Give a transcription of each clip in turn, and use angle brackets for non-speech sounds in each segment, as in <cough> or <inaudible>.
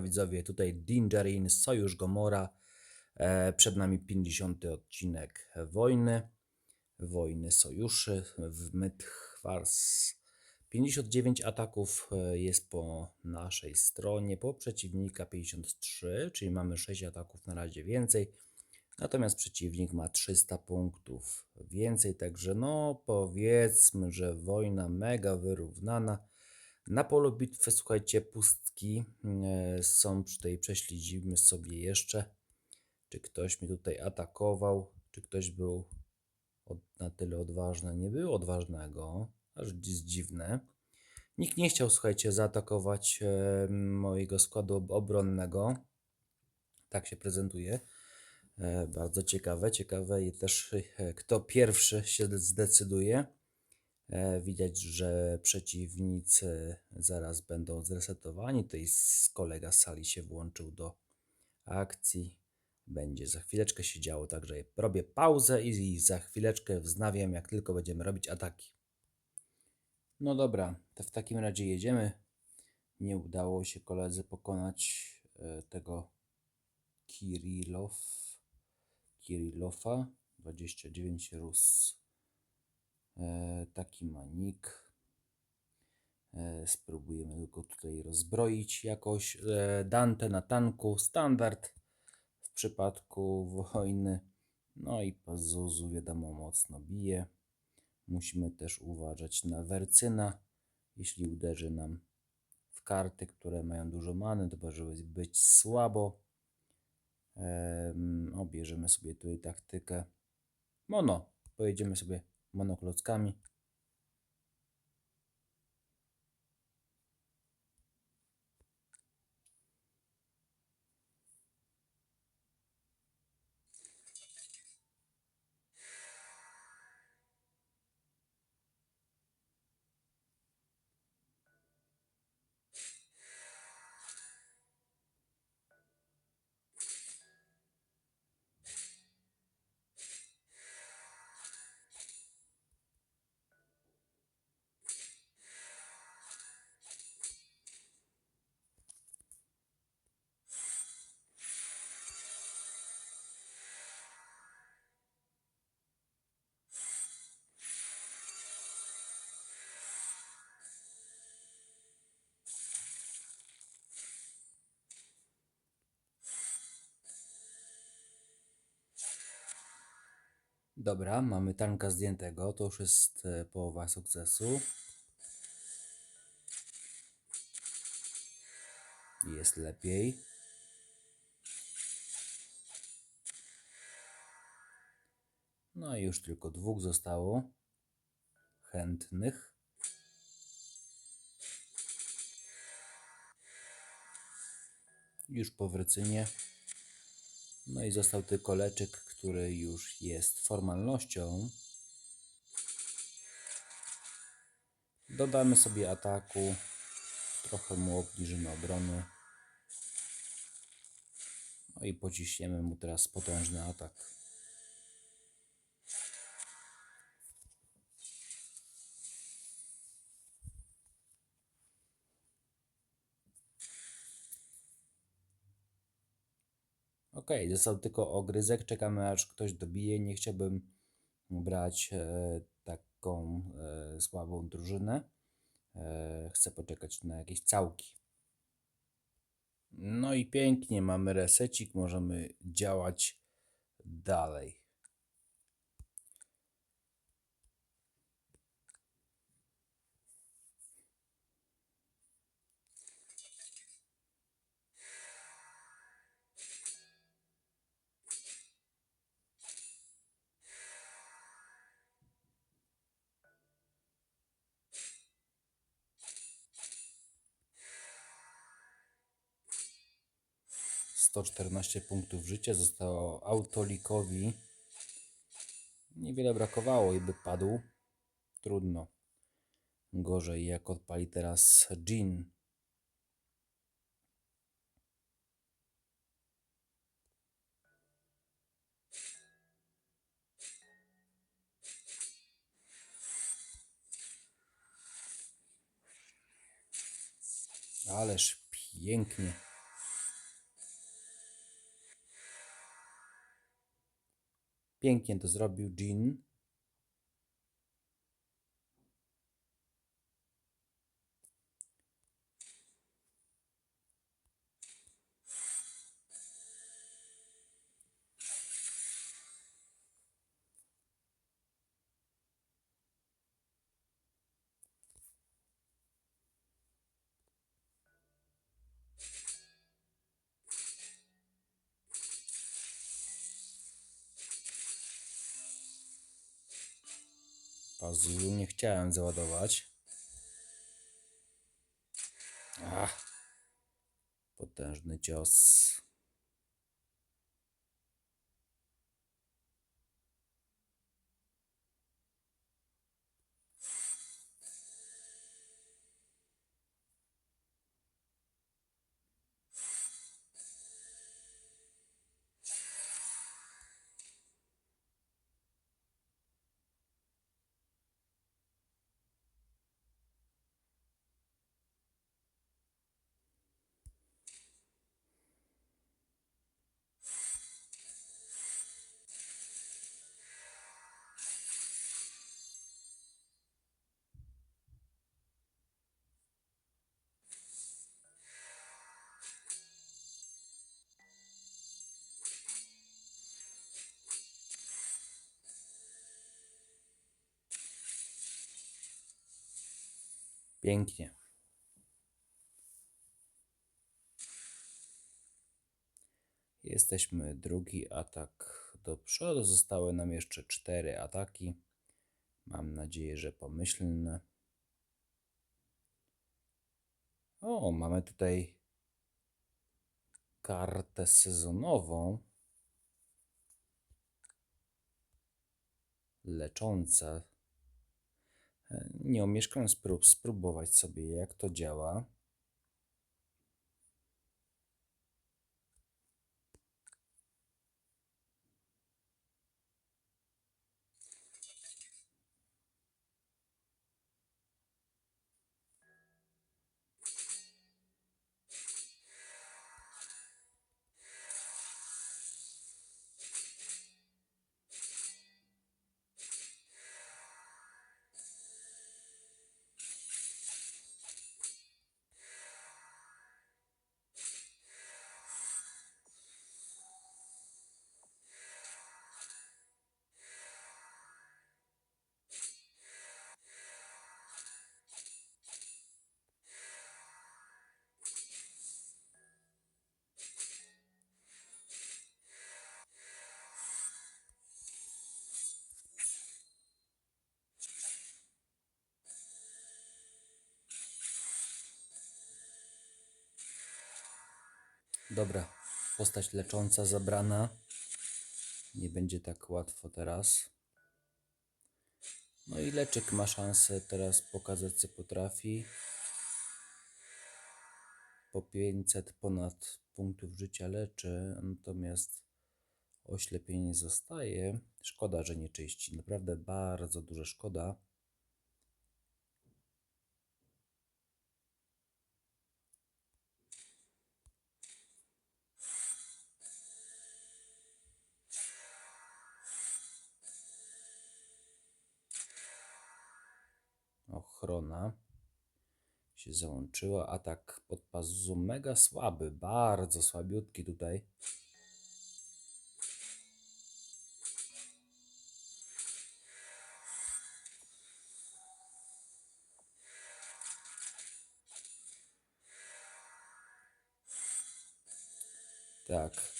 widzowie, tutaj Dingerin, Sojusz Gomora. E, przed nami 50 odcinek wojny, wojny sojuszy w Mythwars. 59 ataków e, jest po naszej stronie, po przeciwnika 53, czyli mamy 6 ataków na razie więcej. Natomiast przeciwnik ma 300 punktów więcej, także no powiedzmy, że wojna mega wyrównana. Na polu bitwy, słuchajcie, pustki e, są, tutaj prześledzimy sobie jeszcze, czy ktoś mi tutaj atakował, czy ktoś był od, na tyle odważny. Nie było odważnego, aż jest dziwne. Nikt nie chciał, słuchajcie, zaatakować e, mojego składu ob- obronnego. Tak się prezentuje. E, bardzo ciekawe, ciekawe i też e, kto pierwszy się zdecyduje. E, Widać, że przeciwnicy zaraz będą zresetowani. Tutaj kolega z sali się włączył do akcji. Będzie za chwileczkę się działo, także robię pauzę i za chwileczkę wznawiam, jak tylko będziemy robić ataki. No dobra, to w takim razie jedziemy. Nie udało się koledze pokonać e, tego Kirilow, Kirilofa 29 Rus. E, taki ma nick. E, spróbujemy go tutaj rozbroić jakoś. E, Dante na tanku, standard w przypadku wojny. No i Pazuzu wiadomo mocno bije. Musimy też uważać na Wercyna. Jeśli uderzy nam w karty, które mają dużo many, to może być słabo. Em, obierzemy sobie tutaj taktykę mono. Pojedziemy sobie monoklockami. Dobra, mamy tanka zdjętego. To już jest e, połowa sukcesu. Jest lepiej. No i już tylko dwóch zostało chętnych. Już po wrycynie. No i został tylko leczyk, który już jest formalnością. Dodamy sobie ataku. Trochę mu obniżymy obrony. No i pociśniemy mu teraz potężny atak. Ok, został tylko ogryzek. Czekamy aż ktoś dobije. Nie chciałbym brać e, taką e, słabą drużynę. E, chcę poczekać na jakieś całki. No i pięknie, mamy resecik, możemy działać dalej. Sto czternaście punktów życia zostało autolikowi. Niewiele brakowało i by padł. Trudno. Gorzej jak odpali teraz Jean. Ależ pięknie. Pięknie to zrobił Jean. Chciałem załadować. Ach, potężny cios. Pięknie. Jesteśmy drugi atak do przodu. Zostały nam jeszcze cztery ataki. Mam nadzieję, że pomyślne. O, mamy tutaj kartę sezonową. Lecząca. Nie omieszkam sprób, spróbować sobie, jak to działa. Dobra, postać lecząca zabrana. Nie będzie tak łatwo teraz. No i leczek ma szansę teraz pokazać, co potrafi. Po 500 ponad punktów życia leczy, natomiast oślepienie zostaje. Szkoda, że nie czyści. Naprawdę bardzo duża szkoda. Ochrona się załączyła. Atak pod pazu mega słaby, bardzo słabiutki tutaj. Tak.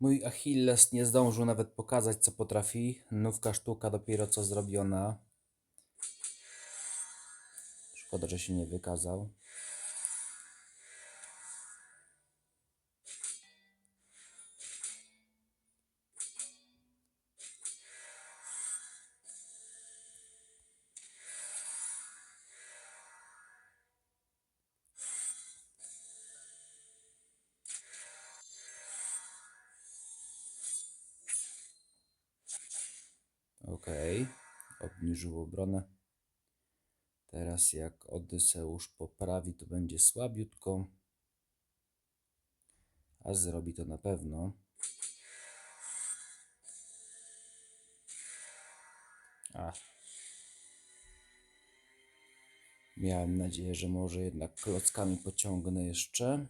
Mój Achilles nie zdążył nawet pokazać, co potrafi. Nówka sztuka dopiero co zrobiona. Szkoda, że się nie wykazał. obniżył obronę. Teraz jak Odyseusz poprawi, to będzie słabiutko. A zrobi to na pewno. A. Miałem nadzieję, że może jednak klockami pociągnę jeszcze.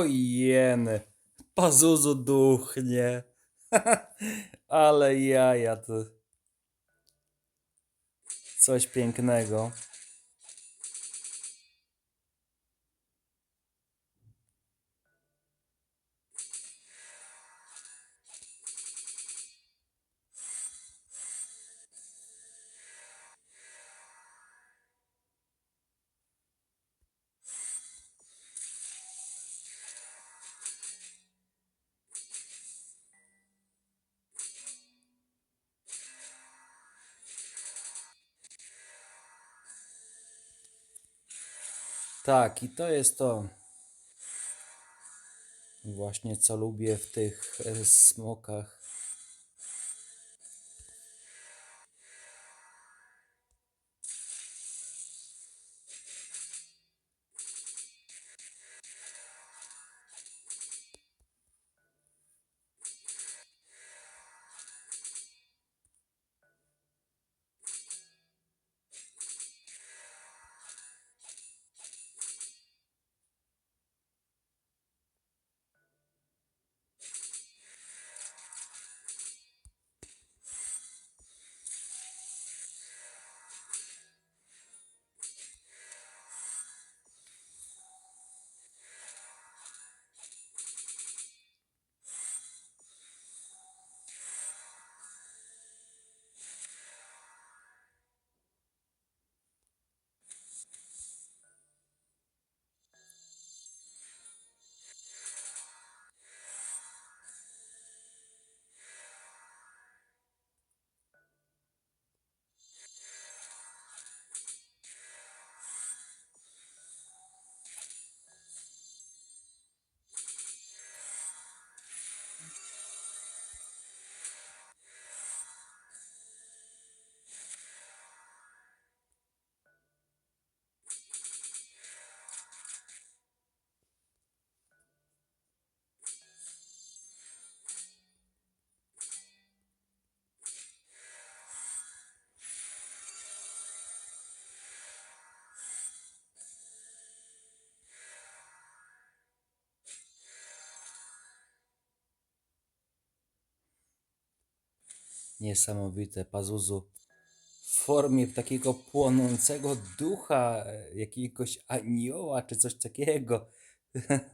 Ojeny, Pazuzu duchnie. <laughs> Ale jaja to. Coś pięknego. Tak, i to jest to. Właśnie co lubię w tych e, smokach. Niesamowite, Pazuzu. W formie takiego płonącego ducha, e, jakiegoś anioła czy coś takiego. <laughs>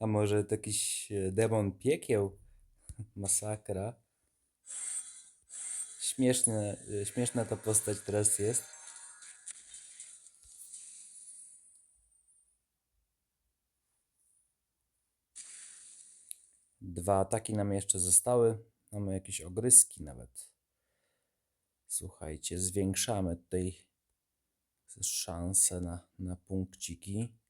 A może to jakiś e, demon piekieł? <laughs> Masakra. Śmieszne, e, śmieszna ta postać teraz jest. Dwa ataki nam jeszcze zostały. Mamy jakieś ogryski nawet. Słuchajcie, zwiększamy tutaj szanse na, na punkciki.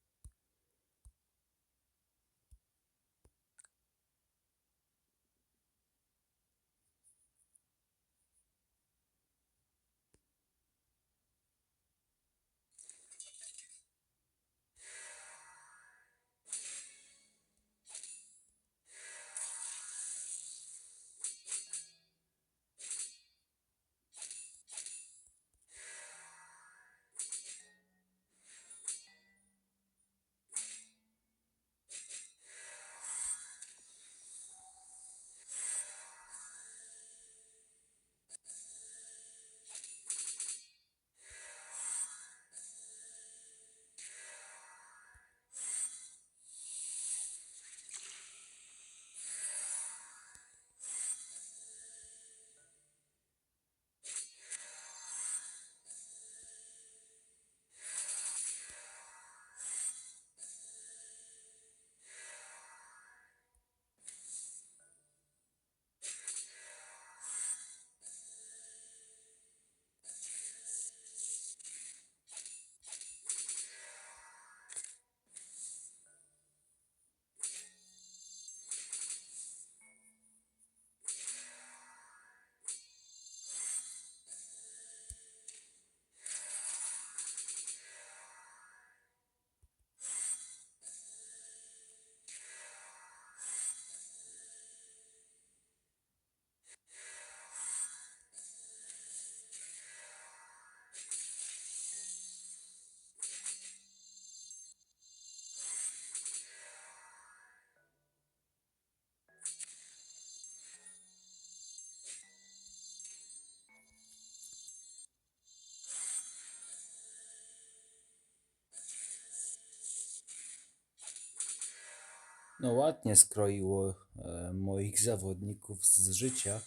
No ładnie skroiło e, moich zawodników z życia.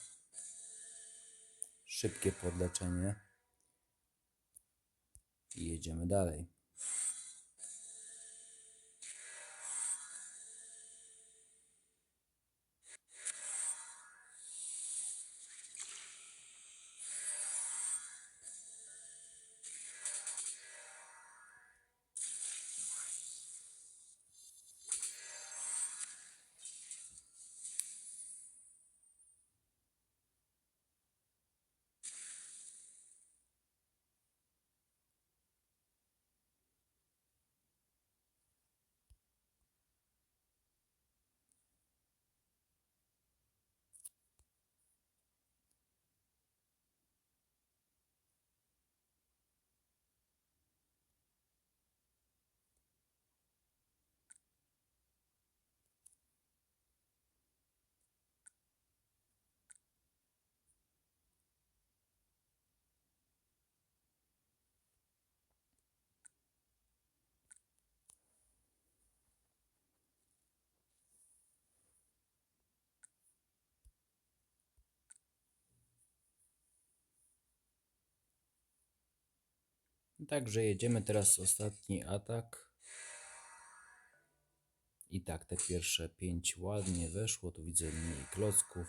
Szybkie podleczenie. I jedziemy dalej. Także jedziemy teraz ostatni atak. I tak te pierwsze pięć ładnie weszło. Tu widzę mniej klocków.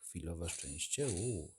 Chwilowe szczęście. Uuu.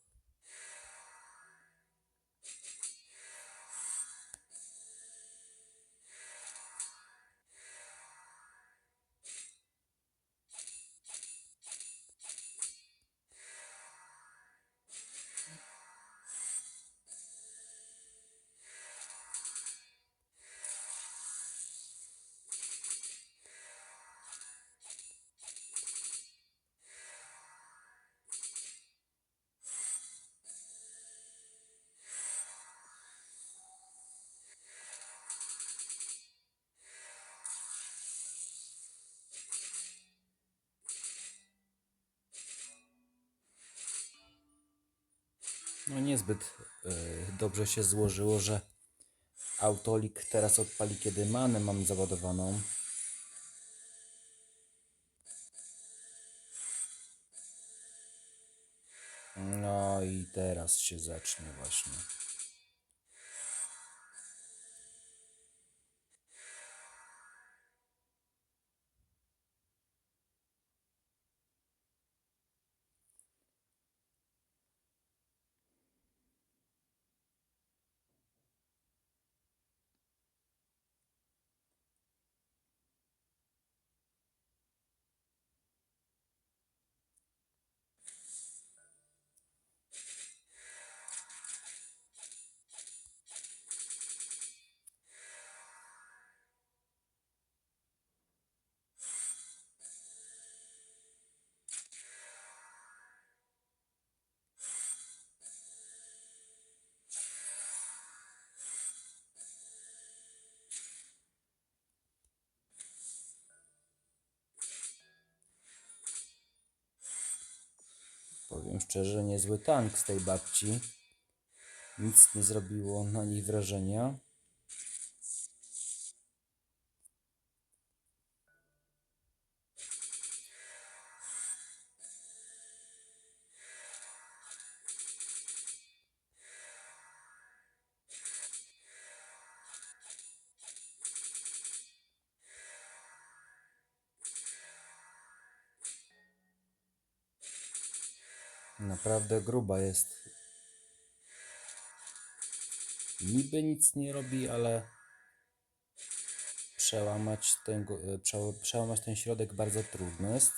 No niezbyt e, dobrze się złożyło, że autolik teraz odpali, kiedy manę mam załadowaną. No i teraz się zacznie właśnie. Powiem szczerze, niezły tank z tej babci. Nic nie zrobiło na niej wrażenia. Naprawdę gruba jest. Niby nic nie robi, ale przełamać ten, przełamać ten środek bardzo trudno jest.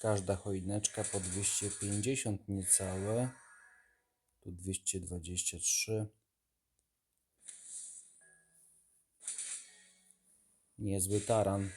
Każda choineczka po 250 niecałe. Tu 223. Niezły taran.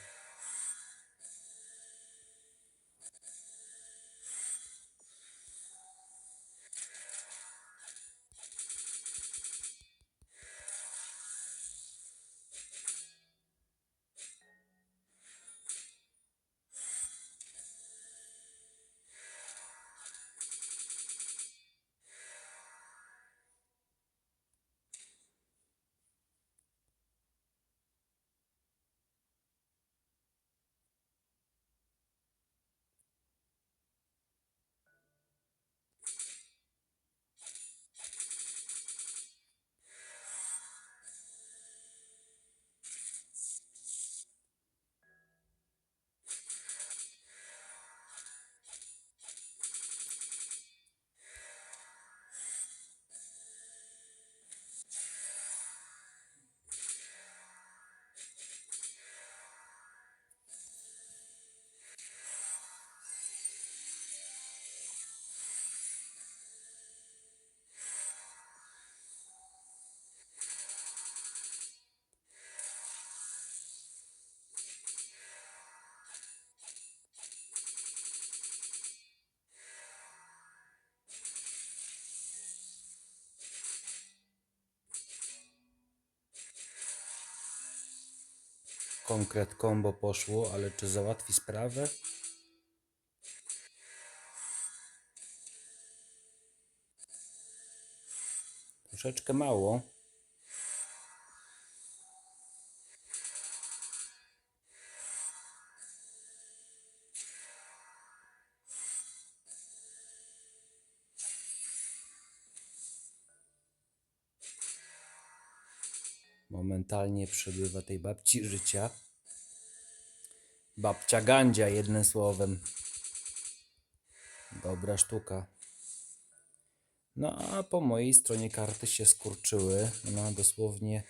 Konkret combo poszło, ale czy załatwi sprawę? Troszeczkę mało. Momentalnie przebywa tej babci życia. Babcia Gandzia, jednym słowem. Dobra sztuka. No a po mojej stronie karty się skurczyły. No dosłownie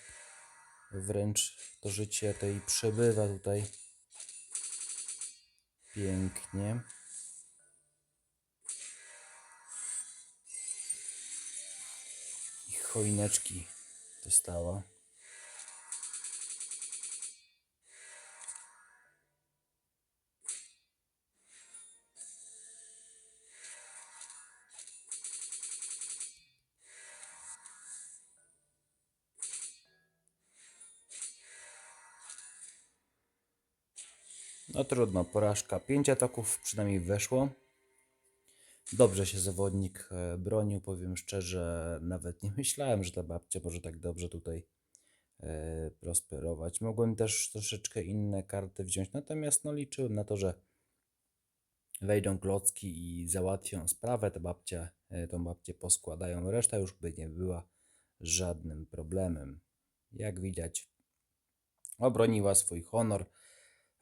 wręcz to życie tej przebywa tutaj. Pięknie. I choineczki dostała. No trudno, porażka. Pięć ataków przynajmniej weszło. Dobrze się zawodnik e, bronił, powiem szczerze, nawet nie <laughs> myślałem, że ta babcia może tak dobrze tutaj e, prosperować. Mogłem też troszeczkę inne karty wziąć, natomiast no liczyłem na to, że wejdą klocki i załatwią sprawę, te babcie, tą babcię poskładają, reszta już by nie była żadnym problemem. Jak widać, obroniła swój honor.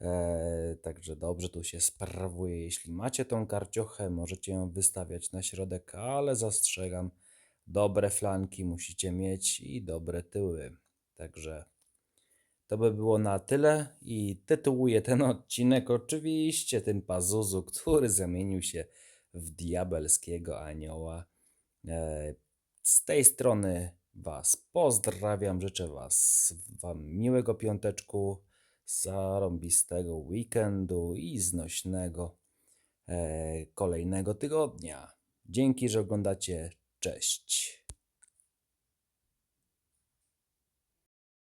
E, także dobrze tu się sprawuje. Jeśli macie tą karciochę, możecie ją wystawiać na środek, ale zastrzegam, dobre flanki musicie mieć i dobre tyły. Także to by było na tyle i tytułuję ten odcinek oczywiście tym Pazuzu, który zamienił się w diabelskiego anioła. E, z tej strony Was pozdrawiam, życzę Was Wam miłego piąteczku, zarąbistego weekendu i znośnego e, kolejnego tygodnia. Dzięki, że oglądacie. Cześć.